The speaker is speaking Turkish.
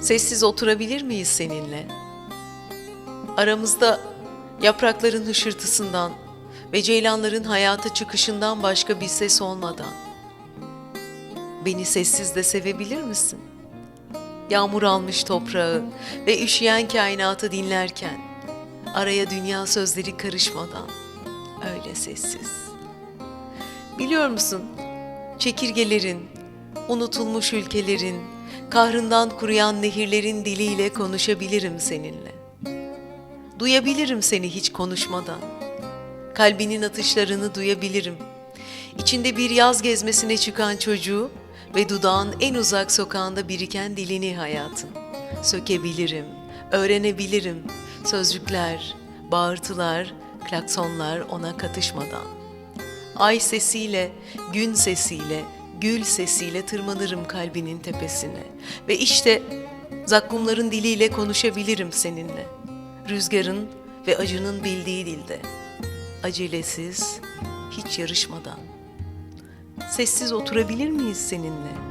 Sessiz oturabilir miyiz seninle? Aramızda yaprakların hışırtısından ve ceylanların hayata çıkışından başka bir ses olmadan. Beni sessiz de sevebilir misin? Yağmur almış toprağı ve üşüyen kainatı dinlerken, araya dünya sözleri karışmadan, öyle sessiz. Biliyor musun, çekirgelerin, unutulmuş ülkelerin, kahrından kuruyan nehirlerin diliyle konuşabilirim seninle. Duyabilirim seni hiç konuşmadan. Kalbinin atışlarını duyabilirim. İçinde bir yaz gezmesine çıkan çocuğu ve dudağın en uzak sokağında biriken dilini hayatın. Sökebilirim, öğrenebilirim. Sözcükler, bağırtılar, klaksonlar ona katışmadan. Ay sesiyle, gün sesiyle, gül sesiyle tırmanırım kalbinin tepesine. Ve işte zakkumların diliyle konuşabilirim seninle. Rüzgarın ve acının bildiği dilde. Acelesiz, hiç yarışmadan. Sessiz oturabilir miyiz seninle?